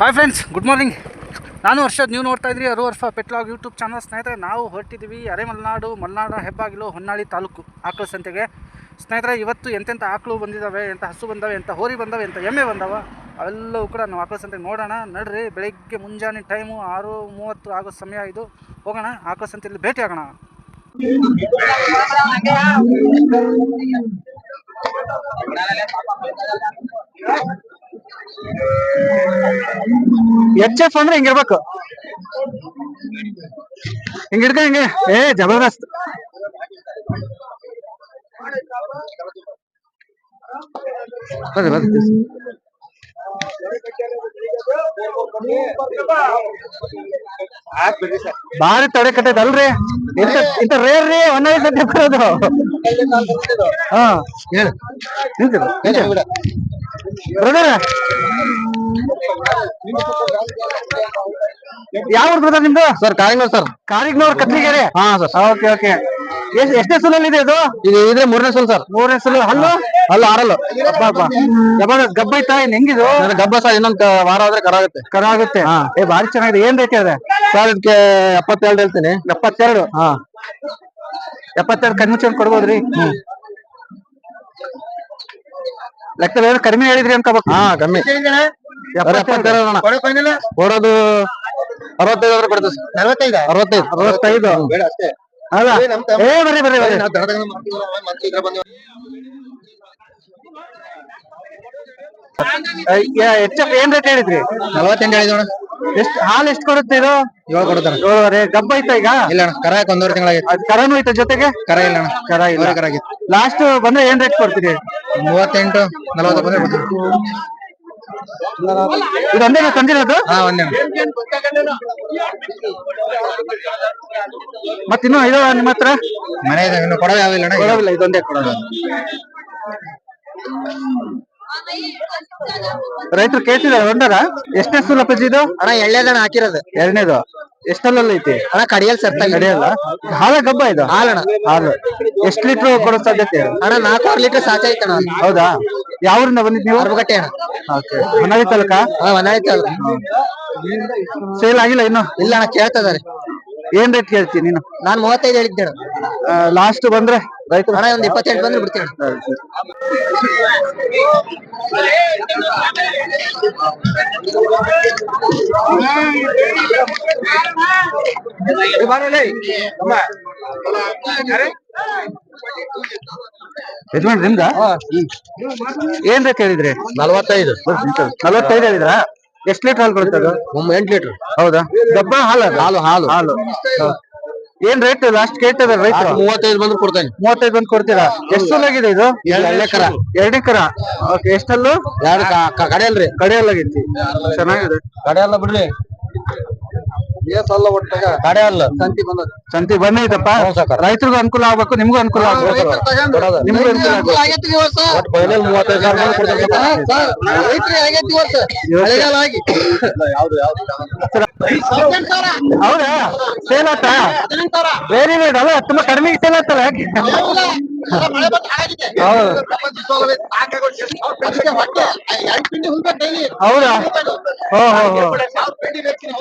Hi friends good morning ನಾನು ವರ್ಷದ ನೀವು ನೋಡ್ತಾ ಇದ್ರಿ ಅರು ವರ್ಷ ಪೆಟ್ಲಾಗ್ ಯೂಟ್ಯೂಬ್ ಚಾನಲ್ ಸ್ನೇಹಿತರೆ, ನಾವು ಹೊರಟಿದ್ದೀವಿ ಅರೆ ಮಲೆನಾಡು ಮಲೆನಾಡ ಹೆಬ್ಬಾಗಿಲು, ಹೊನ್ನಾಳಿ ತಾಲೂಕು ಆಕಳು ಸಂತೆಗೆ. ಸ್ನೇಹಿತರೆ, ಇವತ್ತು ಎಂತೆಂಥ ಆಕಳು ಬಂದಿದ್ದಾವೆ ಎಂಥ ಹಸು ಬಂದಾವೆ ಎಂಥ ಹೋರಿ ಬಂದಾವೆ ಎಂಥ ಎಮ್ಮೆ ಬಂದವ, ಅವೆಲ್ಲವೂ ಕೂಡ ನಾವು ಆಕಳು ಸಂತೆಗೆ ನೋಡೋಣ. ನಡ್ರಿ, ಬೆಳಗ್ಗೆ ಮುಂಜಾನೆ ಟೈಮು ಆರು ಮೂವತ್ತು ಆಗೋ ಸಮಯ ಇದು. ಹೋಗೋಣ, ಆಕಳು ಸಂತೆಯಲ್ಲಿ ಭೇಟಿ ಆಗೋಣ. ಎಚ್ ಎಫ್ ಅಂದ್ರೆ ಹಿಂಗಿರ್ಬೇಕು ಹಿಂಗ ಹಿಡ್ಕ ಹಿಂಗೆ? ಏ, ಜಬರ್ದಸ್ತ್. ಭಾರಿ ತಡೆ ಕಟ್ಟೈತೆ ಅಲ್ರಿ? ಇಂತ ಇಂತ ರೇರ್ ರೀ ಸತಿ ಬರೋದು. ಹಾ, ಹೇಳು. ನಿಂತಿರು. ಬ್ರದರ್ ಯಾವ ಬ್ರದರ್ ನಿಮ್ದು? ಸರ್ ಕಾರಿಗ್ನೋರ್ ಸರ್ ಕಾರಿಗ್ನವ್ರ ಕತ್ಲಿಗೆರೆ ಹಾ ಸರ್ ಓಕೆ ಓಕೆ ಎಷ್ಟ್ ಎಷ್ಟೇ ಸುಲಲ್ಲಿ ಇದೆ ಇದು? ಇದು ಇದ್ರೆ ಮೂರನೇ ಸಲ ಸರ್ ಮೂರನೇ ಸುಲು ಹಲ್ಲು? ಅಲ್ಲ ಆರಲ್ಲು. ಜಬರ್ದಸ್ತ್ ಗಬ್ಬ ಐತಾ ಏನ್ ಹೆಂಗಿದು? ಗಬ್ಬ ಸರ್ ಇನ್ನೊಂದ್ ವಾರ ಆದ್ರೆ ಕರ ಆಗುತ್ತೆ. ಕರ ಆಗುತ್ತೆ ಏ ಬಾರಿ ಚೆನ್ನಾಗಿದೆ. ಏನ್ ರೇಟ್ ಇದೆ? ಸರ್ ಇದಕ್ಕೆ ಎಪ್ಪತ್ತೆರಡು ಹೇಳ್ತೀನಿ. ಎಪ್ಪತ್ತೆರಡು? ಹಾ. ಎಪ್ಪತ್ತೆರಡು ಕನ್ವಿಷನ್ ಕೊಡ್ಬೋದ್ರಿ? ಕೊಡ್ಬೋದ್ರಿ ಲೆಕ್ಕದಲ್ಲಿ ಏನೋ ಕಡಿಮೆ ಹೇಳಿದ್ರಿ ಅನ್ಕೋಬೇಕು. ಹಾ ಕಮ್ಮಿ. ಬರೀ ಎಪ್ಪತ್ತೆರಡು ಅಣ್ಣ. ಕೊಡೋದು ಅರವತ್ತೈದು ಆದ್ರೆ ಕೊಡ್ತೀವಿ ಸರ್. ನಲವತ್ತೈದು? ಅರವತ್ತೈದು. ಅರವತ್ತೈದು. ಅಲ್ಲ ಏ ಬರ್ರಿ ಬರ್ರಿ ಬರ್ರಿ. ಎಫ್ ಏನ್ ರೇಟ್ ಹೇಳಿದ್ರಿ? ನಲವತ್ತೆಂಟು ಹೇಳಿದೋಣ ಎಷ್ಟ್ ಹಾಲ್ ಎಷ್ಟ್ ಕೊಡುತ್ತೆ ಇದು? ಏಳು ಕೊಡ್ತಾನೆ ಏಳುವರೆ. ಗಬ್ಬ ಐತಾ ಈಗ? ಇಲ್ಲ ಅಣ್ಣ ಕರ ಹಾಕಿ ಒಂದೂವರೆ ತಿಂಗಳಾಗಿತ್ತು ಕರನು ಐತ ಜೊತೆಗೆ? ಕರ ಇಲ್ಲ ಅಣ್ಣ. ಕರ ಇಲ್ಲ. ಕರ ಆಗಿತ್ತು. ಲಾಸ್ಟ್ ಬಂದ್ರೆ ಏನ್ ರೇಟ್ ಕೊಡ್ತೀರಿ? ಮೂವತ್ತೆಂಟು ನಲವತ್ತು ಬಂದ್ರೆ ಕೊಡ್ತೀನಿ ಇದೊಂದೇ ತಂದಿರೋದು ಹಾ, ಒಂದೇ. ಮತ್ತಿನ್ನೂ ಇದು ನಿಮ್ಮ ಹತ್ರ? ಮನೆ ಇದೆ, ಇನ್ನು ಕೊಡೋದು ಯಾವಿಲ್ಲ ಕೊಡೋದಿಲ್ಲ, ಇದೊಂದೇ ಕೊಡೋದು. ರೈತರು ಕೇಳ್ತಿದಾರೆ ಒಂದರ? ಎಷ್ಟನೇ ಸ್ಕೂಲ್ ಅಪ್ಪ ಇದು? ಅಣ್ಣ ಎಳ್ಳೆದಣ್ಣ ಹಾಕಿರೋದು. ಎರಡನೇದು? ಎಷ್ಟಲ್ಲಲ್ಲಿ ಐತಿ? ಅಣ್ಣ ಕಡಿಯಲ್ ಸರ್ ಕಡಿಯಲ್ಲ? ಹಾಲ ಗಬ್ಬ ಇದು? ಹಾಲಣ್ಣ ಹಾಲು. ಎಷ್ಟ್ ಲೀಟರ್ ಕೊಡೋ ಸಾಧ್ಯತೆ? ಅಣ್ಣ ನಾಲ್ಕೂವರೆ ಲೀಟರ್ ಸಾಕೈತಣ್ಣ ಹೌದಾ? ಯಾವ್ರಿಂದ ಬಂದಿದ್ ನೀವು? ಅರ್ಬಗಟ್ಟೆ ಅಣ್ಣ. ಓಕೆ. ಹೊನ್ನಾಳಿ ತಾಲೂಕ? ಹಾ ಒಂದಾಯ್ತು ಸೇಲ್ ಆಗಿಲ್ಲ ಇನ್ನು? ಇಲ್ಲ ಅಣ್ಣ ಕೇಳ್ತದಾರೆ ಏನ್ ರೇಟ್ ಕೇಳ್ತೀನಿ ನೀನು? ನಾನ್ ಮೂವತ್ತೈದು ಹೇಳಿದ್ದೆ ಲಾಸ್ಟ್ ಬಂದ್ರೆ? ರೈತರು ಅಣ್ಣ ಒಂದ್ ಇಪ್ಪತ್ತೆಂಟು ಬಂದ್ರೆ ಬಿಡ್ತೀನಿ ಅಣ್ಣ. ಯಜಮಾನ್ ನಿಮ್ದ ಏನ್ ರೇಟ್ ಹೇಳಿದ್ರಿ? ನಲವತ್ತೈದು ನಲವತ್ತೈದು ಹೇಳಿದ್ರ? ಎಷ್ಟ್ ಲೀಟರ್ ಹಾಲು ಕೊಡುತ್ತೆ ಅದು ಒಮ್ಮೆ ಎಂಟು ಲೀಟರ್. ಹೌದಾ? ಗಬ್ಬ ಹಾಲು ಅದು? ಹಾಲು. ಹಾಲು. ಹಾಲು. ಹ. ಏನ್ ರೇಟ್ ಲಾಸ್ಟ್ ಅದ ರೈತ ಮೂವತ್ತೈದು ಬಂದ್ರೆ ಕೊಡ್ತೇನೆ. ಮೂವತ್ತೈದು ಬಂದ್ ಕೊಡ್ತೀರಾ? ಎಷ್ಟು ಆಗಿದೆ ಇದು? ಎರಡನೇ ಕರ. ಎರಡನೇ ಕರ ಎಷ್ಟಲ್ಲೂ? ಎರಡು ಕಡೆಯಲ್ರಿ ಕಡೆಯಲ್ಲಾಗೈತಿ ಚೆನ್ನಾಗಿದೆ. ಕಡೆಯಲ್ಲ ಬಿಡ್ರಿ. ಒಟ್ಟಾಗ. ಕಡೆ ಅಲ್ಲ. ಸಂತಿ ಬಂದದ. ಸಂತಿ ಬಂದೈತಪ್ಪ. ರೈತರಿಗೂ ಅನುಕೂಲ ಆಗ್ಬೇಕು ನಿಮ್ಗೂ ಅನುಕೂಲ ಆಗ್ಬೇಕು. ನಿಮ್ಗೂ ಅನುಕೂಲ ಮೂವತ್ತೈದು ಸಾವಿರ ಮಳೆಗಾಲ ಆಗಿ. ಹೌದಾ? ಸೇಲ್ ಆತ ವೆರಿ ಗುಡ್ ಅಲ್ಲ ತುಂಬಾ ಕಡಿಮೆ ಸೇಲ್ ಯಾಕೆ ಹೌದು?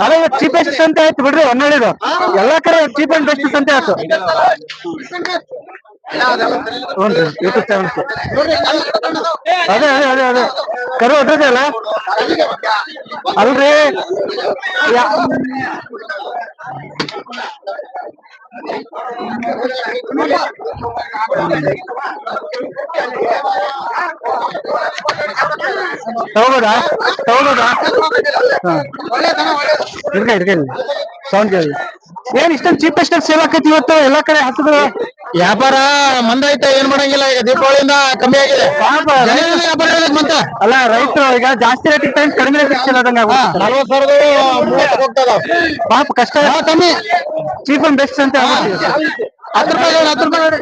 ಅಲ್ಲ ಚೀಪೆಸ್ಟ್ ಸಂತೆ ಆಯ್ತು ಬಿಡ್ರಿ ಹೊನ್ನಳಿದು ಎಲ್ಲಾ ಕಡೆ ಚೀಪ್ ಅಂಡ್ ಬೆಸ್ಟ್ ಅಂತ ಆಯ್ತು. ಯೂಟ್ಯೂಬ್ ಚಾನಲ್ ಅದೇ ಅದೇ ಅದೇ ಅದೇ ಕರು ಹೊಟ್ಟದೆ ಅಲ್ಲ ಅಲ್ರಿ ಯಾ- ತಗೋಬೋದಾ ತಗೋಬೋದಾ ಹಿಡ್ಕ ಹಿಡ್ಕ ಸೌಂಡ್ ಕೇಳಿ ಏನ್ ಇಷ್ಟೊಂದು ಚೀಪೆಸ್ಟ್ ಸೇಲ್ ಆಕೈತಿ ಇವತ್ತು? ಎಲ್ಲಾ ಕಡೆ ಹಸುಗಳು ವ್ಯಾಪಾರ ಮಂದೈತೆ ಏನ್ ಮಾಡಂಗಿಲ್ಲ ಈಗ ದೀಪಾವಳಿಯಿಂದ ಕಮ್ಮಿ ಆಗಿದೆ. ವ್ಯಾಪಾರ ಮಂತ ಅಲ್ಲ ರೈತರು ಈಗ ಜಾಸ್ತಿ ರೇಟ್ ಟೈಮ್ ಕಡಿಮೆ ರೇಟ್ ಇಟ್ಟಿರೋದಂಗ ನಲ್ವತ್ ಸಾವಿರದ ಮೂವತ್ತು ಹೋಗ್ತದ. ಪಾಪ ಕಷ್ಟ. ಕಮ್ಮಿ. ಚೀಪ್ ಅಂಡ್ ಬೆಸ್ಟ್ ಅಂತ. ಹತ್ತು ರೂಪಾಯಿ ಹತ್ತು ರೂಪಾಯಿ.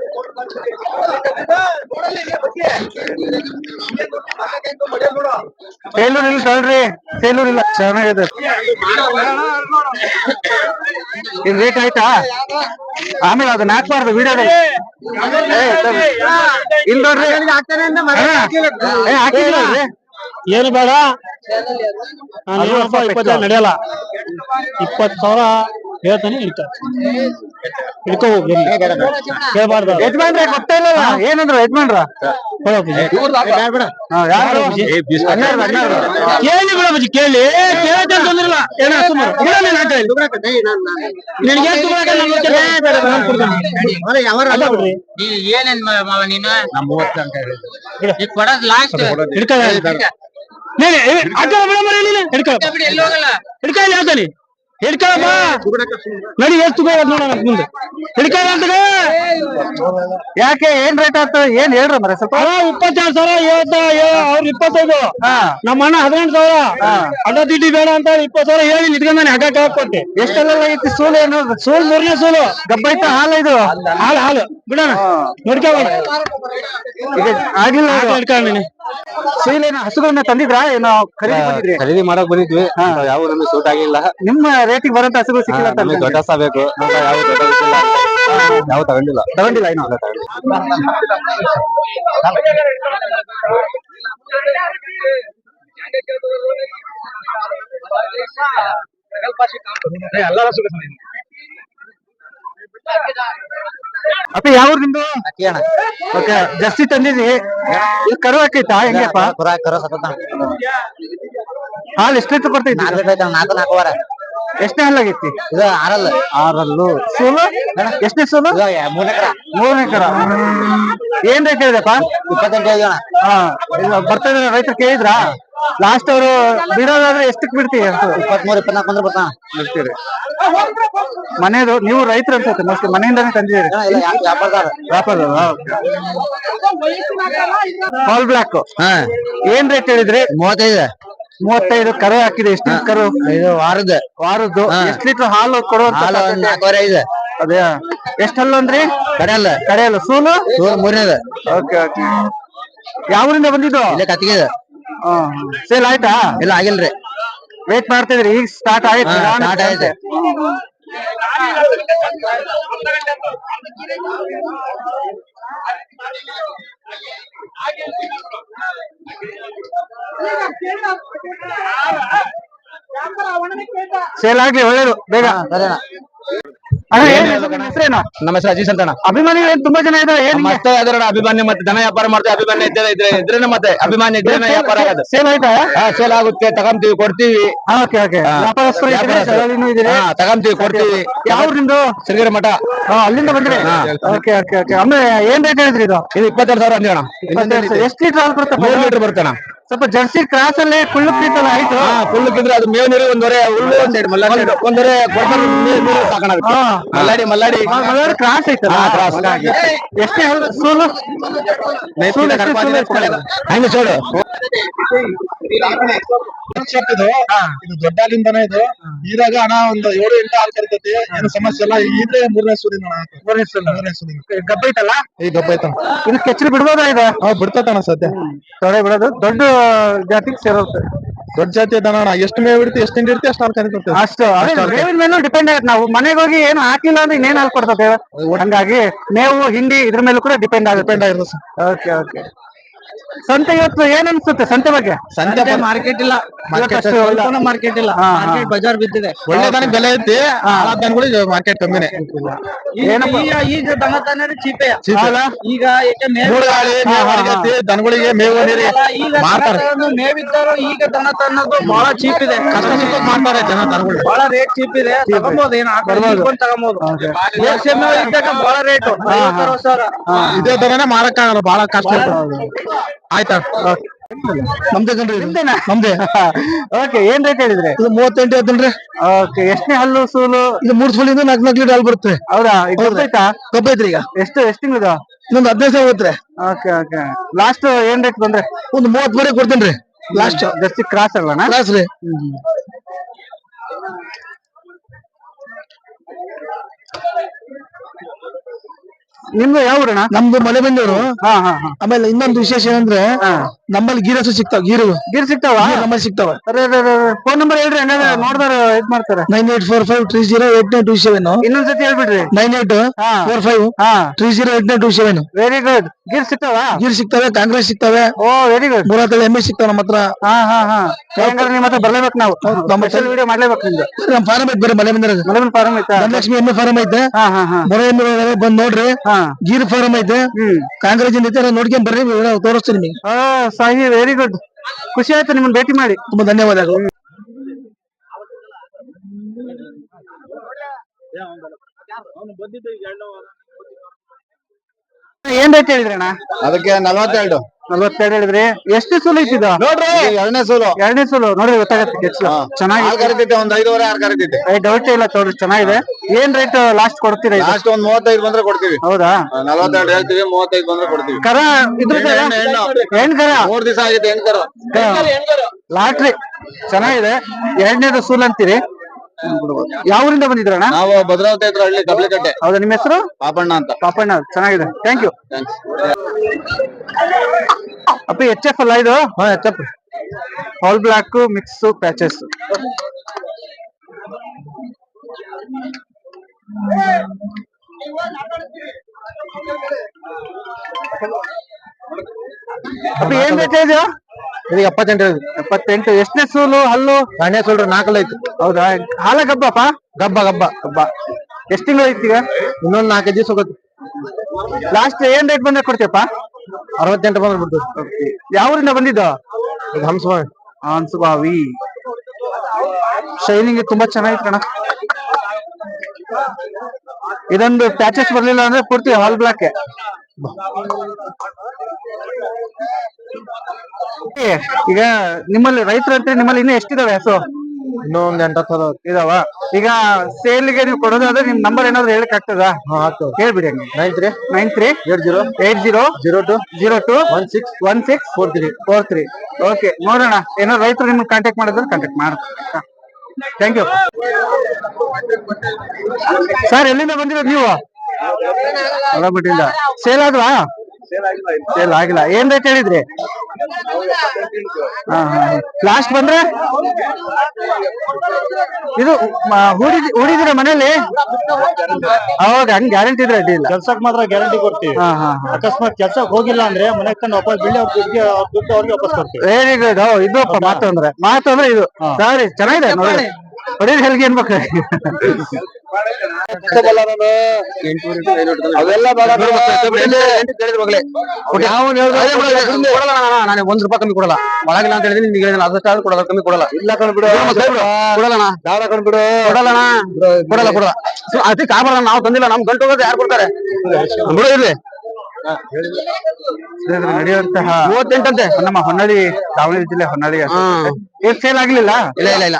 ಸೇಲೂರ್ ಇಲ್ಲ ತಗೊಳ್ರಿ ಸೇಲೂರ್ ಇಲ್ಲ ಚೆನ್ನಾಗಿದೆ ಇದು ರೇಟ್ ಆಯ್ತಾ? ಆಮೇಲೆ ಅದನ್ನ ಹಾಕ್ಬಾರ್ದು ವಿಡಿಯೋ ಇಲ್ಲ ನೋಡ್ರಿ. ಹಾಕಿದ್ರಿ? ಏನು ಬೇಡ. ಇಪ್ಪತ್ತೈದು ನಡೆಯಲ್ಲ. ಇಪ್ಪತ್ತು ಸಾವಿರ ಹೇಳ್ತಾನೆ ಕೇಳಬಾರ್ದು ಯಜಮಾನ್ರೆ ಗೊತ್ತೇ ಇಲ್ಲ ಏನಂದ್ರು ಯಜಮಾನ್ರ? ಹಾ, ಯಾರು ಹನ್ನೆರಡು ಹನ್ನೆರಡು. ಕೇಳಿ ಬಿಡಬಜಿ ಕೇಳಿ. ಏನ ಸುಮಾರು ನಾನು ಬಿಡ್ರಿ. ಏನೇನ್ ಮಾವ ನೀನು? ಕೊಡೋದ್ ಲಾಸ್ಟ್ ಬಿಡಿ ಎಲ್ಲಿ ಹೋಗಲ್ಲ? ಹಿಡ್ಕ ಇಲ್ಲಿ ಹೇಳ್ತಾನೆ ಹಿಡ್ಕಲ್ಲಪ್ಪ ನಡಿ ಎಷ್ಟು ಬೇಡ ನೋಡೋಣ ಮುಂದೆ. ಅಂತ ಯಾಕೆ ಏನ್ ರೇಟ್ ಆಗ್ತದೆ ಏನ್ ಹೇಳ್ರ ಮರ ಸ್ವಲ್ಪ. ಅವ ಇಪ್ಪತ್ತೆರಡು ಸಾವಿರ ಇವತ್ತ ಅವ್ರ ಇಪ್ಪತ್ತೈದು. ನಮ್ಮ ಅಣ್ಣ ಹದಿನೆಂಟು ಸಾವಿರ. ಅಡ್ಡ ದಿಡ್ಡಿ ಬೇಡ ಅಂತ ಇಪ್ಪತ್ತು ಸಾವಿರ ಹೇಳಿ ನಿಂತ್ಕೊಂಡಾನೆ ಹಗ್ಗ ಹಾಕೊಟ್ಟೆ ಎಷ್ಟೆಲ್ಲ ಐತಿ ಸೂಲು ಏನು? ಸೋಲು ಮೂರನೇ ಸೋಲು. ಗಬ್ಬೈತ ಹಾಲು ಇದು? ಹಾಲು ಹಾಲು. ಬಿಡೋಣ. ಬಿಡ ಈಗ ಆಗಿಲ್ಲ ಇದು. ಏನು ಹಸುಗಳನ್ನ ತಂದಿದ್ರಾ? ಏನೋ ಖರೀದಿ ಖರೀದಿ ಮಾಡಕ್ ಬಂದಿದ್ವಿ. ಯಾವ ನಮಗೆ ಸೂಟ್ ಆಗಿಲ್ಲ. ನಿಮ್ಮ ರೇಟಿಗೆ ಬರಂತ ಹಸುಗಳು ಸಿಕ್ಕಿಲ್ಲ ಅಂತ ನಮಗೆ ದೊಡ್ಡ ಸಹ ಬೇಕು. ಯಾವ ದೊಡ್ಡ ಇಲ್ಲ. ಯಾವ ತಗೊಂಡಿಲ್ಲ. ತಗೊಂಡಿಲ್ಲ ಇನ್ನು? ಅಪ್ಪ ಯಾವ ನಿಮ್ದು ಓಕೆ ಜಾಸ್ತಿ ತಂದಿದ್ರಿ ಇದು ಕರು ಹಾಕೈತಾ? ಹೆಂಗಪ್ಪ ಹಾಲು ಎಷ್ಟು ಲೀಟರ್ ಕೊಡ್ತೈತಿ? ನಾಲ್ಕು ನಾಲ್ಕುವರ. ಎಷ್ಟನೇ ಹಾಲಾಗೈತಿ ಇದು ಆರಲ್ಲ. ಆರಲ್ಲು. ಸೋಲು? ಎಷ್ಟನೇ ಸೋಲು? ಮೂರನೇ ಕರ. ಮೂರನೇ ಕರ. ಏನ್ ರೇಟ್ ಹೇಳಿದಪ್ಪ ಇಪ್ಪತ್ತೆಂಟು ಐದು ಜನ ಹಾ ಇದು ಬರ್ತಾ ಇದ್ರ ರೈತರು ಕೇಳಿದ್ರಾ? ಲಾಸ್ಟ್ ಅವರು ಬಿಡೋದಾದ್ರೆ ಎಷ್ಟಕ್ ಬಿಡ್ತೀವಿ ಅಂತ ಇಪ್ಪತ್ಮೂರು ಇಪ್ಪತ್ನಾಲ್ಕು ಬಂದ್ರೆ ಬರ್ತಾ ಬಿಡ್ತೀರಿ. ಮನೆದು ನೀವು ರೈತರು ಅನ್ಸುತ್ತೆ ಮೋಸ್ಟ್ಲಿ ಮನೆಯಿಂದಾನೇ ತಂದಿದ್ದೀರಿ. ವ್ಯಾಪಾರದಾರ. ವ್ಯಾಪಾರ ಹಾಲ್ ಬ್ಲಾಕ್ ಏನ್ ರೇಟ್ ಹೇಳಿದ್ರಿ? ಮೂವತ್ತೈದು. ಮೂವತ್ತೈದು ಕರು ಹಾಕಿದೆ ಎಷ್ಟು ಕರು? ಇದು ವಾರದ ವಾರದ್ದು. ಎಷ್ಟು ಲೀಟರ್ ಹಾಲು? ನಾಲ್ಕುವರೆ ಐದು. ಅದೇ ಎಷ್ಟಲ್ಲ ಅಂದ್ರಿ? ಕಡೆಯಲ್ಲ ಕಡೆಯಲ್ಲ ಸೂಲು? ಮೂರನೇದು. Okay okay. ಯಾವೂರಿಂದ ಬಂದಿದ್ದು? ಕತ್ತಿಗೆ ಸೇಲ್ ಆಯ್ತಾ? ಇಲ್ಲ ಆಗಿಲ್ರಿ ವೇಟ್ ಮಾಡ್ತಿದ್ರಿ ಈಗ ಸ್ಟಾರ್ಟ್ ಆಯ್ತು. ಹಾ, start. ಸೇಲ್ ಆಗ್ಲಿ ಒಳ್ಳೇದು. ಬೇಗ. ಸರಿನಾ ನಮ್ಮ ಹೆಸರು ಅಜೀಶ್ ಅಂತಣ್ಣ. ಅಭಿಮಾನಿಗಳು ತುಂಬಾ ಜನ ಇದ್ದಾರೆ ಏನ್ ಮತ್ತೆ ಅದರ ಅಭಿಮಾನಿ ಮತ್ತೆ ದನ ವ್ಯಾಪಾರ ಮಾಡ್ತೀವಿ ಅಭಿಮಾನಿ ಇದ್ರೆ ಇದ್ರೆ ಇದ್ರೇನೆ ಮತ್ತೆ. ಅಭಿಮಾನಿ ಇದ್ರೇನೆ ವ್ಯಾಪಾರ ಆಗೋದು. ಸೇಲ್ ಆಯ್ತಾ? ಹಾ ಸೇಲ್ ಆಗುತ್ತೆ ತಗೊಂತೀವಿ ಕೊಡ್ತೀವಿ. Okay okay. ಹಾ. ವ್ಯಾಪಾರಸ್ಥರು ಇದ್ದೀರಿ, ವ್ಯಾಪಾರಸ್ಥರು. ದಲ್ಲಾಳಿನೂ ಇದ್ದೀರಿ. ಹಾ ತಗೊಂತೀವಿ ಕೊಡ್ತೀವಿ. ಯಾವ ಸಿರಿಗಿರ ಸಿರಿಗೆರೆ ಮಠ. ಹಾ, ಅಲ್ಲಿಂದ ಬಂದ್ರಿ. Okay okay okay. ಆಮೇಲೆ ಏನ್ ರೇಟ್ ಹೇಳಿದ್ರಿ ಇದು? ಇದು ಇಪ್ಪತ್ತೆರಡು ಸಾವಿರ ಅಂದಿವಣ ಎಷ್ಟು ಲೀಟರ್ ಹಾಲು ಬರುತ್ತೆ ಮೂರು ಲೀಟರ್ ಬರ್ತಣ ಸ್ವಲ್ಪ ಜರ್ಸಿ ಕ್ರಾಸ್ ಅಲ್ಲಿ ಕುಳ್ಳು ಕಿತ್ತಲ್ಲ ಆಯ್ತು? ಹಾ ಕಿದ್ರೆ ಇದ್ರೆ ಅದು ಮೇವ್ ನೀರು ಒಂದೂವರೆ ಹುಲ್ಲು ಒಂದೆರಡು ಮಲ್ಲಾಡಿ ನೀರು ಸಾಕಾಗುತ್ತೆ ಹಾ. ಮಲ್ಲಾಡಿ ಮಲ್ಲಾಡಿ. ಕ್ರಾಸ್ ಐತಲ್ಲ ಹಾ, ಕ್ರಾಸ್. ಎಷ್ಟೇ ಸೂಲು. ಸೂಲು? ಹಂಗೆ ಚೋಡು ಇದು ಇದು ದೊಡ್ಡ ಇದು? ಇದಾಗ ಅಣ್ಣ ಒಂದು ಏಳು ಎಂಟು ಹಾಲು ಕರಿತೈತಿ. ಏನು ಸಮಸ್ಯೆ ಇಲ್ಲ. ಇದ್ರೆ ಮೂರನೇ ಸೂರಿನ ಮೂರನೇ ಸೂರಿನ. ಮೂರನೇ ಸೂರಿನ. ಗಬ್ಬ ಐತಲ್ಲ ಈ ಗಬ್ಬ ಐತ ಇದು ಕೆಚ್ಚಲು ಬಿಡ್ಬೋದಾ ಇದು? ಹಾ ಬಿಡ್ತೈತಣ್ಣ ಸದ್ಯ. ತೊಡೆ ಬಿಡೋದು. ದೊಡ್ಡ ಜಾತಿಗೆ ಸೇರುತ್ತೆ ದೊಡ್ಡ ಜಾತಿ ದನ ಎಷ್ಟು ಮೇವ್ ಇಡ್ತಿ ಎಷ್ಟು ತಿಂಡಿ ಇಡ್ತಿ ಅಷ್ಟು ಹಾಲು ಕರಿತೈತಿ ಅಷ್ಟು ಅದೇ ಮೇವಿನ ಮೇಲೂ ಡಿಪೆಂಡ್ ಆಗುತ್ತೆ. ನಾವು ಮನೆಗೆ ಹೋಗಿ ಏನು ಹಾಕಿಲ್ಲ ಅಂದ್ರೆ ಇನ್ನೇನು ಹಾಲು ಕೊಡ್ತದೆ ಹಂಗಾಗಿ ಮೇವು ಹಿಂಡಿ ಇದ್ರ ಮೇಲೂ ಕೂಡ ಡಿಪೆಂಡ್ ಆಗುತ್ತೆ. ಡಿಪೆಂಡ್ ಆಗಿರುತ್ತೆ ಓಕೆ ಓಕೆ ಸಂತೆ ಇವತ್ತು ಏನ್ ಅನ್ಸುತ್ತೆ ಸಂತೆ ಬಗ್ಗೆ? ಸಂತೆ ಮಾರ್ಕೆಟ್ ಇಲ್ಲ. ಅಷ್ಟು ಮಾರ್ಕೆಟ್ ಇಲ್ಲ. ಮಾರ್ಕೆಟ್ ಬಜಾರ್ ಬಿದ್ದಿದೆ. ಒಳ್ಳೆ ದನಕ್ಕೆ ಬೆಲೆ ಐತಿ. ದನಗಳಿಗೆ ಮಾರ್ಕೆಟ್ ಕಮ್ಮಿನೇ? ಈಗ ಈಗ ದನ ತಾನೇ ಚೀಪೆ. ಈಗ ಮೇವ್ ದನಗಳಿಗೆ ನೀರಿ ಈಗ ಮಾರ್ತಾರೆ. ಮೇವಿದ್ದರು ಈಗ ದನ ತನ್ನೋದು ಬಹಳ ಚೀಪ್ ಇದೆ. ಮಾಡ್ತಾರೆ ಜನ ದನಗಳು. ಬಹಳ ರೇಟ್ ಚೀಪ್ ಇದೆ. ತಗೊಂಬೋದು ಏನ್. ತಗೊಂಬೋದು. ಬಹಳ ರೇಟ್ ಇದೇ ದರನೇ ಮಾರಕ್ಕಾಗಲ್ಲ ಬಹಳ ಕಷ್ಟ. ಆಯ್ತಾ? ನಮ್ದೇ ಕಣ್ರಿ ಇದು. ನಿಮ್ದೇನಾ? ನಮ್ದೇ. ಓಕೆ ಏನ್ ರೇಟ್ ಹೇಳಿದ್ರಿ? ಇದು ಮೂವತ್ತೆಂಟು ಓಕೆ ಎಷ್ಟನೇ ಹಲ್ಲು ಸೂಲು? ಇದು ಮೂರ್ ಸೂಲಿಂದ ನಾಲ್ಕು ನಾಲ್ಕು ಲೀಟರ್ ಹಾಲು ಬರುತ್ತೆ. ಹೌದಾ? ಹೌದ್ರಿ. ಗೊತ್ತಾಯ್ತಾ ಕಬ್ಬ ಐತ್ರಿ ಈಗ. ಎಷ್ಟು ಎಷ್ಟು ತಿಂಗಳದು? ಇನ್ನೊಂದು ಹದಿನೈದು ಸಾವಿರ ಹೋಗ್ತಾರೆ ಓಕೆ ಓಕೆ. ಲಾಸ್ಟ್ ಏನ್ ರೇಟ್ ಬಂದ್ರೆ? ಒಂದು ಮೂವತ್ಮೂರೇ ಕೊಡ್ತೇನ್ರಿ. ಲಾಸ್ಟ್ ಜಾಸ್ತಿ ಕ್ರಾಸ್ ಅಲ್ಲಣ್ಣ ಕ್ಲಾಸ್ ರೀ. ನಿಮ್ದು ಯಾವ ಊರಣ್ಣ? ನಮ್ದು ಮಲೆಬೆನ್ನೂರು. ಬಂದವರು ಹಾ ಹಾ ಹಾ. ಆಮೇಲೆ ಇನ್ನೊಂದು ವಿಶೇಷ ಏನಂದ್ರೆ ನಮ್ಮಲ್ಲಿ ಗೀರಸ ಸಿಗ್ತಾವ ಗೀರು. ಗೀರ್ ಸಿಗ್ತಾವ ಗೀರ್ ನಮ್ಮಲ್ಲಿ ಸಿಗ್ತಾವ ಫೋನ್ ನಂಬರ್ ಹೇಳ್ರಿ ಹಂಗಾದ್ರೆ ನೋಡ್ದಾರ ಇದ್ ಮಾಡ್ತಾರೆ. Nine eight four five three zero eight nine two seven ಇನ್ನೊಂದ್ಸತಿ ಹೇಳ್ಬಿಡ್ರಿ. Nine eight four five three zero eight nine two seven very good Gir ಸಿಗ್ತಾವ ಗೀರ್ ಸಿಗ್ತವೆ ಕಾಂಗ್ರೆಸ್ ಸಿಗ್ತಾವೆ ಓ ವೆರಿ ಗುಡ್ ಮೂರತ್ತೇಳು ಎಮ್ಮೆ ಸಿಗ್ತಾವ ನಮ್ಮ ಹತ್ರ. ಹಾ ಹಾ ಹಾ. ಹೆಂಗಾದ್ರೆ ನಿಮ್ಮ ಹತ್ರ ಬರ್ಲೇಬೇಕು ನಾವು. ನಮ್ಮ ಸ್ಪೆಷಲ್ ವಿಡಿಯೋ ಮಾಡ್ಲೇಬೇಕು ನಿಮ್ದು ನಮ್ಮ ಫಾರಂ ಐತೆ ಬರೀ ಮಲೆ ಬಂದ್ರೆ ಮಲೆ ಫಾರಂ ಐತಾ? ಧನಲಕ್ಷ್ಮಿ ಎಮ್ಮೆ ಫಾರಂ ಐತೆ. ಹಾ ಹಾ ಹಾ. ಎಮ್ಮೆ ಇದಾವೆ, ಬಂದ್ ನೋಡ್ರಿ. ಗೀರ್ ಫಾರಂ ಐತೆ. ಕಾಂಗ್ರೆಸ್ ಐತೆ ನೋಡ್ಕೊಂಡ್ ಬರ್ರಿ ತೋರಿಸ್ತೀನಿ ನಿಮಗೆ. ಸಾಹಿ ವೆರಿ ಗುಡ್ ಖುಷಿ ಆಯ್ತು ನಿಮ್ಮನ್ನ ಭೇಟಿ ಮಾಡಿ. ತುಂಬಾ ಧನ್ಯವಾದಗಳು. ಏನ್ ರೇಟ್ ಹೇಳಿದ್ರಣ್ಣ ಅದಕ್ಕೆ ನಲವತ್ತೆರಡು. ನಲ್ವತ್ತೆರಡು ಹೇಳಿದ್ರಿ ಎಷ್ಟು ಸೂಲು ನೋಡ್ರಿ. ಎರಡನೇ ಸೋಲು. ಎರಡನೇ ಸೂಲು. ನೋಡ್ರಿ ಗೊತ್ತಾಗತ್ತೆ ಚೆನ್ನಾಗಿ ಚೆನ್ನಾಗಿದೆ. ಕರಿತೈತೆ ಒಂದ್ ಐದುವರೆ ಆರು ಕರಿತೈತೆ ಡೌಟ್ ಇಲ್ಲ ತೋರಿ ಚೆನ್ನಾಗಿದೆ. ಏನ್ ರೇಟ್ ಲಾಸ್ಟ್ ಕೊಡ್ತೀರಾ? ಲಾಸ್ಟ್ ಒಂದ್ ಮೂವತ್ತೈದು ಬಂದ್ರೆ ಕೊಡ್ತೀವಿ. ಹೌದಾ? ನಲ್ವತ್ತೆರಡು ಹೇಳ್ತೀವಿ ಮೂವತ್ತೈದು ಬಂದ್ರೆ ಕೊಡ್ತೀವಿ. ಕರ ಇದ್ರ. ಹೆಣ್ ಕರ? ಮೂರ್ ದಿವಸ ಆಗಿದೆ ಹೆಣ್ ಕರ. ಲಾಟ್ರಿ ಚೆನ್ನಾಗಿದೆ. ಎರಡನೇದು ಸೂಲ್ ಅಂತೀರಿ? ಯಾವ ಊರಿಂದ ಬಂದಿದ್ರಣ್ಣ ನಾವು ಭದ್ರಾವತಿ ಹತ್ರ ಹಳ್ಳಿ ಕಬ್ಲಿಕಟ್ಟೆ. ಹೌದಾ ನಿಮ್ಮ ಹೆಸರು? ಪಾಪಣ್ಣ ಅಂತ. ಪಾಪಣ್ಣ ಚೆನ್ನಾಗಿದೆ. ಥ್ಯಾಂಕ್ ಯು ಅಪ್ಪ ಎಚ್ ಎಫ್ ಅಲ್ಲ ಇದು? H F all black mix patches ಏನ್ ರೇಟ್ ಇದೆ ಇದು ಎಪ್ಪತ್ತೆಂಟು ಎಪ್ಪತ್ತೆಂಟು. ಎಷ್ಟನೇ ಸೂಲು ಹಲ್ಲು? ನಾನೇ ಸೂಲ್ರು ನಾಲ್ಕಲ್ಲ ಐತಿ. ಹೌದಾ? ಹಾಲ ಗಬ್ಬಪ್ಪ ಗಬ್ಬ ಗಬ್ಬ. ಗಬ್ಬ. ಎಷ್ಟ್ ತಿಂಗಳು ಐತಿ ಈಗ? ಇನ್ನೊಂದ್ ನಾಲ್ಕೈದು ದಿವಸ ಹೋಗುತ್ತೆ. ಲಾಸ್ಟ್ ಏನ್ ರೇಟ್ ಬಂದ್ರೆ ಕೊಡ್ತೀಯಪ್ಪ? ಅರವತ್ತೆಂಟು ಬಂದ್ರೆ ಬಿಡ್ತು ಯಾವ ಊರಿಂದ ಬಂದಿದ್ದು? ಇದು ಹಂಸವಾಣಿ ಆನ್ಸುಬಾವಿ ಶೈನಿಂಗ್ ತುಂಬಾ ಚೆನ್ನಾಗಿತ್ತು ಕಣ. ಇದೊಂದು ಪ್ಯಾಚಸ್ ಬರ್ಲಿಲ್ಲ ಅಂದ್ರೆ ಪೂರ್ತಿ ಹಾಲ್ ಬ್ಲಾಕ್ ಈಗ ನಿಮ್ಮಲ್ಲಿ ರೈತರು ಅಂತ ನಿಮ್ಮಲ್ಲಿ ಇನ್ನೂ ಎಷ್ಟಿದಾವೆ? ಹಸು ಇನ್ನೊಂದ್ ಎಂಟು ಹತ್ತು ಇದಾವ? ಈಗ ಸೇಲ್ಗೆ ನೀವು ಕೊಡೋದಾದ್ರೆ ನಿಮ್ ನಂಬರ್ ಏನಾದ್ರು ಹೇಳಕ್ ಆಗ್ತದಾ? ಆಗ್ತದೆ. ಹೇಳ್ಬಿಡಿ ಹಂಗೆ. Nine three nine three eight zero eight zero zero two zero two one six one six four three four three okay ನೋಡೋಣ. ಏನೋ ರೈತರು ನಿಮ್ಗೆ ಕಾಂಟ್ಯಾಕ್ಟ್ ಮಾಡಿದ್ರೆ ಕಾಂಟ್ಯಾಕ್ಟ್ ಮಾಡ ಥ್ಯಾಂಕ್ ಯು ಸರ್ ಎಲ್ಲಿಂದ ಬಂದಿರೋದು ನೀವು? ಹೊಳಬಿಟ್ಟಿಂದ ಸೇಲ್ ಆದ್ವಾ? ಸೇಲ್ ಆಗಿಲ್ಲ ಏನ್ ರೇಟ್ ಹೇಳಿದ್ರಿ? ಲಾಸ್ಟ್ ಬಂದ್ರೆ? ಇದು ಹೂಡಿದ್ ಹೂಡಿದಿರ ಮನೇಲಿ ಅವಾಗ ಹಂಗ್ ಗ್ಯಾರಂಟಿ ಇದ್ರೆ ಅಡ್ಡಿಲ್ಲ ಕೆಲ್ಸಕ್ ಮಾತ್ರ ಗ್ಯಾರಂಟಿ ಕೊಡ್ತೀವಿ. ಹಾ ಹಾ ಅಕಸ್ಮಾತ್ ಕೆಲ್ಸಕ್ ಹೋಗಿಲ್ಲ ಅಂದ್ರೆ ಮನೆ ತಂದು ವಾಪಸ್ ಬಿಳಿ ಅವ್ರ ದುಡ್ಡಿಗೆ ಅವ್ರ ದುಡ್ಡು ಅವ್ರಿಗೆ ವಾಪಸ್ ಕೊಡ್ತೀವಿ. ಏನಿದೆ ಇದು? ಅಪ್ಪ ಮಾತು ಅಂದ್ರೆ ಮಾತು ಅಂದ್ರೆ ಇದು. ಸರಿ ಚೆನ್ನಾಗಿದೆ ನೋಡಿ. ಹೊಡೆಯೋದು ಹೆಲ್ಗೆ ಏನ್ಬೇಕು ಅವೆಲ್ಲ ನಾನು ಒಂದ್ ರೂಪಾಯಿ ಕಮ್ಮಿ ಕೊಡಲ್ಲ. ಒಳಗಿಲ್ಲ ಅಂತ ಹೇಳಿದ್ರೆ ನಿಮ್ಗೆ ಹೇಳಿದ್ರೆ ಅದಷ್ಟಾದ್ರೂ ಕೊಡಲ್ಲ ಕಮ್ಮಿ ಕೊಡಲ್ಲ. ಇಲ್ಲ ಕಣ್ ಬಿಡು. ಕೊಡಲ್ಲಣ್ಣ ದಾರ ಕಣ್ ಬಿಡು. ಕೊಡಲ್ಲಣ್ಣ ಕೊಡಲ್ಲ ಕೊಡಲ್ಲ. ಸೊ, ಅದಕ್ಕೆ ಆಗ್ಬಾರ್ದ ನಾವು ತಂದಿಲ್ಲ. ನಮ್ ಗಂಟು ಹೋಗೋದು ಯಾರು ಕೊಡ್ತಾರೆ? ಬಿಡು ಇರ್ಲಿ. ನಡೆಯುವಂತಹ ಮೂವತ್ತೆಂಟಂತೆ. ನಮ್ಮ ಹೊನ್ನಳ್ಳಿ ದಾವಣಗೆರೆ ಜಿಲ್ಲೆ ಹೊನ್ನಳಿ ಏನ್ ಸೇಲ್ ಆಗ್ಲಿಲ್ಲ? ಇಲ್ಲ ಇಲ್ಲ ಇಲ್ಲ.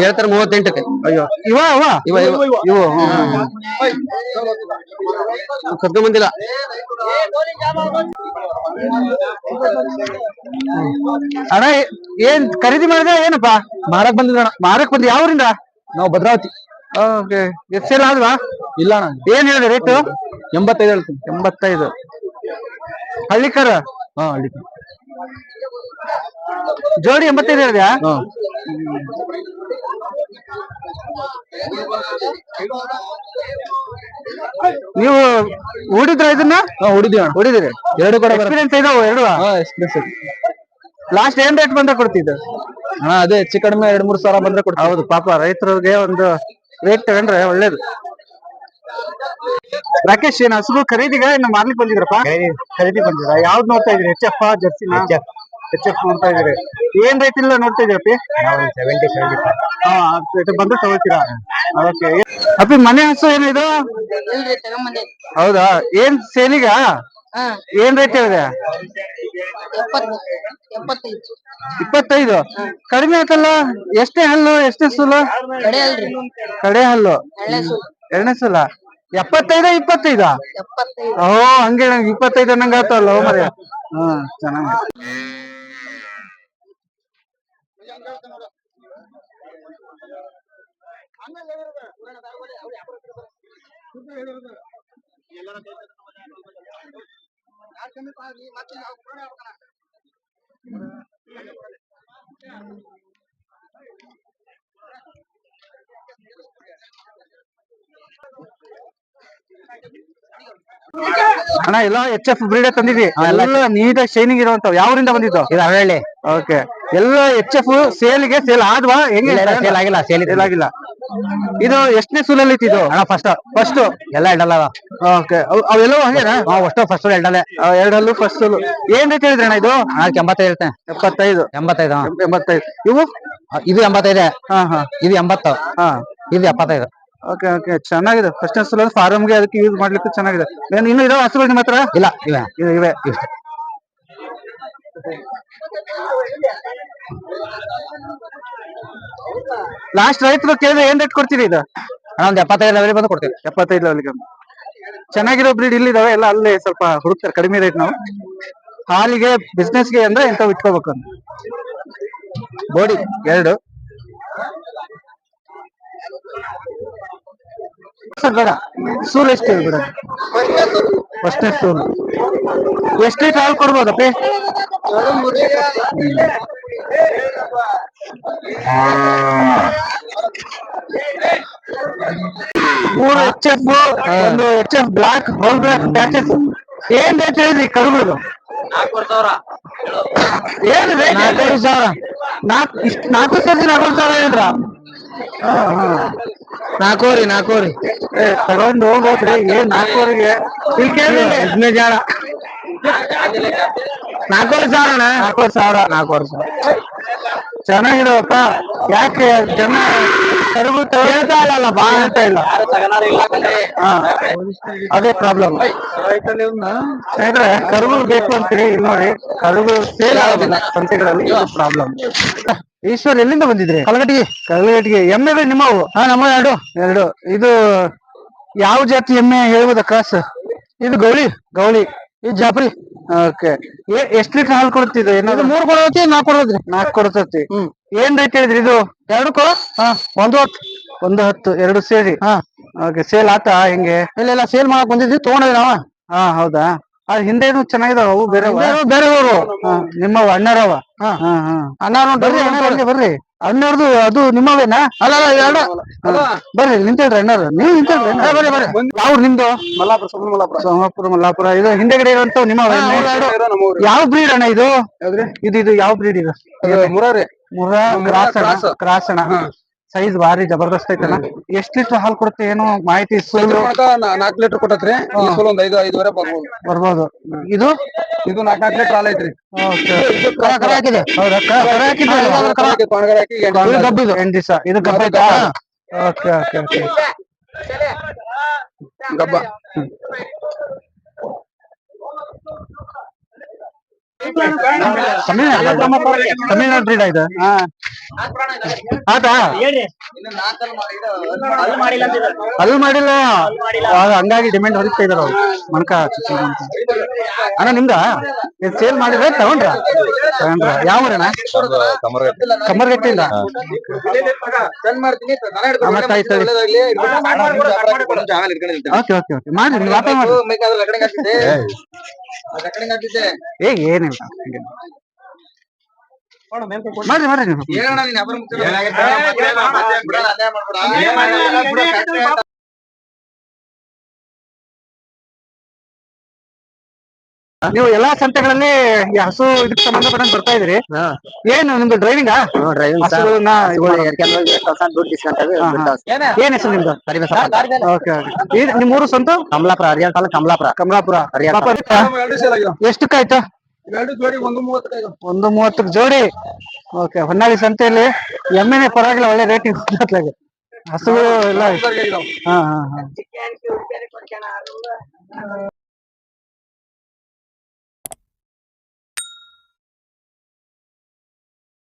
ಹೇಳ್ತಾರೆ ಮೂವತ್ತೆಂಟಕ್ಕೆ. ಅಯ್ಯೋ. ಇವ ಅವ ಇವ ಇವ ಇವು. ಕರ್ಕೊಂಡ್ ಬಂದಿಲ್ಲ. ಅಣ್ಣ ಏನ್ ಖರೀದಿ ಮಾಡಿದ ಏನಪ್ಪ? ಮಾರಕ್ ಬಂದಿದ್ರಣ ಮಾರಕ್ ಬಂದ್ ಯಾವ್ರಿಂದ ನಾವು ಭದ್ರಾವತಿ. ಓಕೆ. ಎಷ್ಟು ಸೇಲ್ ಆದ್ವಾ? ಇಲ್ಲ ಅಣ್ಣ. ಏನ್ ಹೇಳಿದೆ ರೇಟು? ಎಂಬತ್ತೈದು ಹೇಳ್ತೀನಿ. ಎಂಬತ್ತೈದು. ಹಳ್ಳಿಕರ? ಹಾ ಹಳ್ಳಿ ಜೋಡಿ ಎಂಬತ್ತೈದು ಹೇಳಿದ್ಯಾ? ನೀವು ಹೂಡಿದ್ರ ಇದನ್ನ? ಹೊಡಿದೀವಿ ಹೊಡಿದಿರಿ ಎರಡು ಕೂಡ ಎಕ್ಸ್ಪೀರಿಯನ್ಸ್ ಇದಾವ ಎರಡು? ಲಾಸ್ಟ್ ಏನ್ ರೇಟ್ ಬಂದ್ರೆ ಕೊಡ್ತಿದ್ದು? ಹಾ ಅದೇ ಹೆಚ್ಚು ಕಡಿಮೆ ಎರಡ್ ಮೂರ್ ಸಾವಿರ ಬಂದ್ರೆ ಕೊಡ್ತಾ ಹೌದು ಪಾಪ ರೈತರಿಗೆ ಒಂದು ರೇಟ್ ತಗೊಂಡ್ರೆ ಒಳ್ಳೇದು. ರಾಕೇಶ್ ಏನ್ ಹಸು ಖರೀದಿಗ ಇನ್ನು ಮಾರ್ಲಿಕ್ಕೆ ಬಂದಿದ್ರಪ್ಪ? ಖರೀದಿ ಬಂದಿದ್ರ? ಯಾವ್ದು ನೋಡ್ತಾ ಇದ್ರಿ ಎಚ್ ಎಫ್ ಜರ್ಸಿನ? ಎಚ್ ಎಫ್ ನೋಡ್ತಾ ಇದ್ರಿ ಏನ್ ರೇಟ್ ಇಲ್ಲ ನೋಡ್ತಾ ಇದ್ರಪ್ಪಿ ಸೆವೆಂಟಿ ಸೆವೆಂಟಿ ಹಾ ಅದು ಬಂದ್ರೆ ತಗೋತೀರಾ? ಓಕೆ ಅಪ್ಪಿ ಮನೆ ಹಸು ಏನಿದು ಹೌದಾ? ಏನ್ ಸೇಲಿಗ? ಏನ್ ರೇಟ್ ಹೇಳಿದೆ? ಇಪ್ಪತ್ತೈದು? ಕಡಿಮೆ ಆಯ್ತಲ್ಲ ಎಷ್ಟೇ ಹಲ್ಲು ಎಷ್ಟೇ ಸುಲ? ಕಡೆ ಹಲ್ಲು ಎರಡನೇ ಸಲ? ಎಪ್ಪತ್ತೈದ ಇಪ್ಪತ್ತೈದ? ಓ ಹಂಗೆ ನಂಗೆ ಇಪ್ಪತ್ತೈದು ಅನ್ನಂಗ ಆತಲ್ಲ ಮರ್ಯ ಹಾ ಚೆನ್ನಾಗಿ ಅಣ್ಣ ಎಲ್ಲ ಎಚ್ ಎಫ್ ಬ್ರೀಡ್ ತಂದಿದ್ವಿ ಎಲ್ಲ ನೀಟಾಗಿ ಶೈನಿಂಗ್ ಇರುವಂತವ್ ಯಾವ್ರಿಂದ ಬಂದಿದ್ದು? ಇದು ಹಳ್ಳಿ ಓಕೆ ಎಲ್ಲ ಎಚ್ ಎಫ್ ಸೇಲ್ಗೆ ಸೇಲ್ ಆದ್ವಾ? ಹೆಂಗೆ ಸೇಲ್ ಆಗಿಲ್ಲ ಸೇಲ್ ಸೇಲ್ ಆಗಿಲ್ಲ. ಇದು ಎಷ್ಟನೇ ಸೂಲಲ್ಲಿ ಇತ್ತು ಇದು? ಅಣ್ಣ ಫಸ್ಟ್ ಫಸ್ಟ್ ಎಲ್ಲ ಎರಡಲ್ಲ ಓಕೆ ಅವೆಲ್ಲವೂ ಹಂಗೇನಾ? ಅಷ್ಟು ಫಸ್ಟ್ ಎರಡಲ್ಲೇ. ಎರಡಲ್ಲೂ ಫಸ್ಟ್ ಸೂಲು ಏನ್ ರೇಟ್ ಹೇಳಿದ್ರಿ ಅಣ್ಣ ಇದು? ನಾಲ್ಕು ಎಂಬತ್ತೈದು ಎಪ್ಪತ್ತೈದು ಎಂಬತ್ತೈದು. ಎಂಬತ್ತೈದು ಇವು? ಇದು ಎಂಬತ್ತೈದೆ. ಹಾ ಹಾ. ಇದು ಎಂಬತ್ತು. ಹಾ. ಇದು ಎಪ್ಪತ್ತೈದು. ಓಕೆ ಓಕೆ ಚೆನ್ನಾಗಿದೆ. ಫಸ್ಟ್ ಸಲ ಫಾರಮ್ಗೆ ಅದಕ್ಕೆ ಯೂಸ್ ಮಾಡ್ಲಿಕ್ಕೆ ಚೆನ್ನಾಗಿದೆ. ಏನ್ ಇನ್ನು ಇದಾವ ಹಸುಗಳು ನಿಮ್ಮ ಹತ್ರ? ಇಲ್ಲ ಇವೆ. ಇವೆ ಇವೆ. ಲಾಸ್ಟ್ ರೈತರು ಕೇಳಿದ್ರೆ ಏನ್ ರೇಟ್ ಕೊಡ್ತೀರಿ ಇದು? ಒಂದು ಎಪ್ಪತ್ತೈದು ಲೆವೆಲ್ ಬಂದು ಕೊಡ್ತೀವಿ ಎಪ್ಪತ್ತೈದು ಲೆವೆಲ್ಗೆ ಚೆನ್ನಾಗಿರೋ ಬ್ರೀಡ್ ಇಲ್ಲಿದಾವೆ ಎಲ್ಲ ಅಲ್ಲೇ ಸ್ವಲ್ಪ ಹುಡುಕ್ತಾರೆ ಕಡಿಮೆ ರೇಟ್ ನಾವು. ಹಾಲಿಗೆ ಬಿಸ್ನೆಸ್ಗೆ ಅಂದ್ರೆ ಎಂತ ಇಟ್ಕೋಬೇಕು. ಅಂತ ಬೋಡಿ ಎರಡು. ಬೇಡ ಸೂಲ್ ಎಷ್ಟು ಬೇಡ ಫಸ್ಟ್ನೇ ಸೂಲ್ ಎಷ್ಟು ಲೀಟರ್ ಹಾಲು ಕೊಡ್ಬೋದಪ್ಪಿ ಮೂರು ಎಚ್ ಎಫ್ ಒಂದು H F black whole black patches ಏನ್ ರೇಟ್ ಹೇಳಿದ್ರಿ ಕರುಗಳು ಏನ್ ರೇಟ್ ನಾಲ್ಕು ಸಾವಿರ ನಾಲ್ಕು ಇಷ್ಟು ನಾಲ್ಕು ಸಾವಿರ ನಾಲ್ಕು ಸಾವಿರ ಹೇಳಿದ್ರ ನಾಲ್ಕೂವರೆ ನಾಲ್ಕೂವರೆ ಏ ತಗೊಂಡು ಹೋಗ್ಬೇಕ್ರಿ ಏನ್ ನಾಲ್ಕೂವರೆಗೆ ಹದಿನೈದು ಜನ ನಾಲ್ಕೂವರೆ ಸಾವಿರ ನಾಲ್ಕೂವರೆ ಸಾವಿರ ನಾಲ್ಕೂವರೆ ಸಾವಿರ. ಚೆನ್ನಾಗಿರೋಪ್ಪ ಯಾಕೆ ಜನ ಕರುಗಳು ಹೇಳ್ತಾ ಇಲ್ಲ ಬಾ ಅಂತ ಇಲ್ಲ. ಹಾ ಅದೇ ಪ್ರಾಬ್ಲಮ್ ಯಾಕಂದ್ರೆ ಕರುಗಳು ಬೇಕು ಅಂತೀರಿ? ಇಲ್ಲಿ ನೋಡಿ ಕರುಗಳು ಸೇಲ್ ಆಗೋದಿಲ್ಲ ಸಂತೆಗಳಲ್ಲಿ. ಪ್ರಾಬ್ಲಮ್ ಈಶ್ವರ್ ಎಲ್ಲಿಂದ ಬಂದಿದ್ರಿ? ಕಲಗಟ್ಟಿಗೆ ಕಲಗಟ್ಟಿಗೆ ಎಮ್ಮೆಗಳು ನಿಮ್ಮವು ಹಾ ನಮ್ಮ ಎರಡು. ಎರಡು. ಇದು ಯಾವ ಜಾತಿ ಎಮ್ಮೆ ಹೇಳ್ಬೋದ ಕ್ರಾಸ್ ಇದು ಗೌಳಿ. ಗೌಳಿ. ಇದು ಜಾಪ್ರಿ. ಓಕೆ. ಎಷ್ಟ್ ಲೀಟರ್ ಹಾಲು ಕೊಡ್ತಿದ್ರು ಏನಾದ್ರು? ಮೂರು ಕೊಡೋತಿ ನಾಲ್ಕು ಕೊಡೋದ್ರಿ. ನಾಲ್ಕು ಕೊಡ್ತತಿ ಏನ್ ರೇಟ್ ಹೇಳಿದ್ರಿ ಇದು? ಎರಡು ಹಾ. ಒಂದು ಹತ್ತು. ಒಂದು ಹತ್ತು ಎರಡು ಸೇರಿ. ಹಾ. ಓಕೆ ಸೇಲ್ ಆತಾ ಹೆಂಗೆ? ಇಲ್ಲ ಇಲ್ಲ ಸೇಲ್ ಮಾಡಕ್ ಬಂದಿದ್ವಿ ತಗೊಂಡ್ರಿ ನಾವ. ಹಾ ಹೌದಾ? ಆ ಹಿಂದೆನು ಚೆನ್ನಾಗಿದಾವ ಅವು ಬೇರೆ ಬೇರೆ ಊರು ನಿಮ್ಮ ಅಣ್ಣರವ? ಹಾ. ಹಾ ಅಣ್ಣಾರು ಬರ್ರಿ ಅಣ್ಣಾರು ಬರ್ರಿ. ಅಣ್ಣರ್ದು ಅದು ನಿಮ್ಮವೇನಾ? ಅಲ್ಲ ಅಲ್ಲ ಎರಡು ಬರ್ರಿ ನಿಂತೇಳ್ರಿ ಅಣ್ಣಾರು. ನೀವು ನಿಂತೇಳ್ರಿ ಬರ್ರಿ ಬರ್ರಿ. ಯಾವ ನಿಮ್ದು? ಮಲ್ಲಾಪುರ ಸೋಮಪುರ ಸೋಮಪುರ ಮಲ್ಲಾಪುರ. ಇದು ಹಿಂದೆಗಡೆ ಇರುವಂತ ನಿಮ್ಮ ಯಾವ ಬ್ರೀಡ್ ಅಣ್ಣ ಇದು? ಇದು ಇದು ಯಾವ ಬ್ರೀಡ್ ಇದು? ಮುರಾರಿ. ಮುರಾ ಕ್ರಾಸ್ ಅಣ್ಣ ಕ್ರಾಸ್. ಅಣ್ಣ ಸೈಜ್ ಭಾರಿ ಜಬರ್ದಸ್ತ್ ಐತಲ್ಲ? ಎಷ್ಟ್ ಲೀಟರ್ ಹಾಲು ಕೊಡುತ್ತೆ ಏನು ಮಾಹಿತಿ ಸುಳ್ಳು ನಾಲ್ಕು ಲೀಟರ್ ಕೊಟ್ಟತ್ರಿ. ಈ ಸಲ ಒಂದ್ ಐದು ಐದುವರೆ ಬರ್ಬೋದು. ಬರ್ಬೋದು. ಇದು? ಇದು ನಾಲ್ಕು ನಾಲ್ಕು ಲೀಟರ್ ಹಾಲ್ ಐತ್ರಿ. ಹಾಕಿದೆ. ಹೌದಾ ಕರ ಹಾಕಿದ್ದೆ. ಅಲ್ವಾ? ಪಾಣಗಲ್ ಹಾಕಿ ಇದು ಎಂಟು ದಿವಸ. ಇದು ಗಬ್ಬ. ಐತಾ ಓಕೆ ಓಕೆ ಓಕೆ. ಗಬ್ಬ. ತಮಿಳ್ನಾಡು ತಮಿಳ್ನಾಡು ಬ್ರೀಡ್ ಆಯ್ತಾ ಆತಾ ಅಲ್ಲಿ ಮಾಡಿಲ್ಲ? ಅದು ಹಂಗಾಗಿ ಡಿಮ್ಯಾಂಡ್ ಹೊರಿತಾ ಇದಾರ ಅವ್ರು. ಮಣಕ ಮಣಕ. ಅಣ್ಣ ನಿಮ್ದ? ಸೇಲ್ ಮಾಡಿದ್ರೆ ತಗೊಂಡ್ರ? ತಗೊಂಡ್ರ? ಯಾವ ಕಮರ್ಗಟ್ಟಿಂದ. Okay okay okay. ಮಾಡಿ ವ್ಯಾಪಾರ ಮಾಡಿ ಏ ಏನಿಲ್ಲ. ಹಂಗೇನಿಲ್ಲ. ಮಾಡ್ರಿ ಮಾಡ್ರಿ ನೀವು ನೀವು ಎಲ್ಲಾ ಸಂತೆಗಳಲ್ಲಿ ಈ ಹಸು ಇದಕ್ಕೆ ಸಂಬಂಧಪಟ್ಟಂಗೆ ಬರ್ತಾ ಇದ್ರಿ ಏನು ನಿಮ್ದು ಡ್ರೈವಿಂಗ್ ಡ್ರೈವಿಂಗ್ ಏನ್? ಹೆಸರು ನಿಮ್ದು? Okay okay. ನಿಮ್ಮ ಊರು ಸ್ವಂತ? ಕಮಲಾಪುರ ಹರಿಯಾಣ ತಾಲೂಕು ಕಮಲಾಪುರ. ಕಮಲಾಪುರ. ಎಷ್ಟಕ್ಕಾಯ್ತು ಎರಡು ಜೋಡಿ ಒಂದು ಮೂವತ್ತೈದು. ಒಂದು ಜೋಡಿ? ಓಕೆ ಹೊನ್ನಾಳಿ ಸಂತೆಯಲ್ಲಿ ಎಮ್ಮೆನೆ ಪರವಾಗಿಲ್ಲ ಒಳ್ಳೆ ರೇಟಿಂಗ್ ಹಸುಗಳು ಎಲ್ಲ ಹಾ ಹಾ ಹಾ.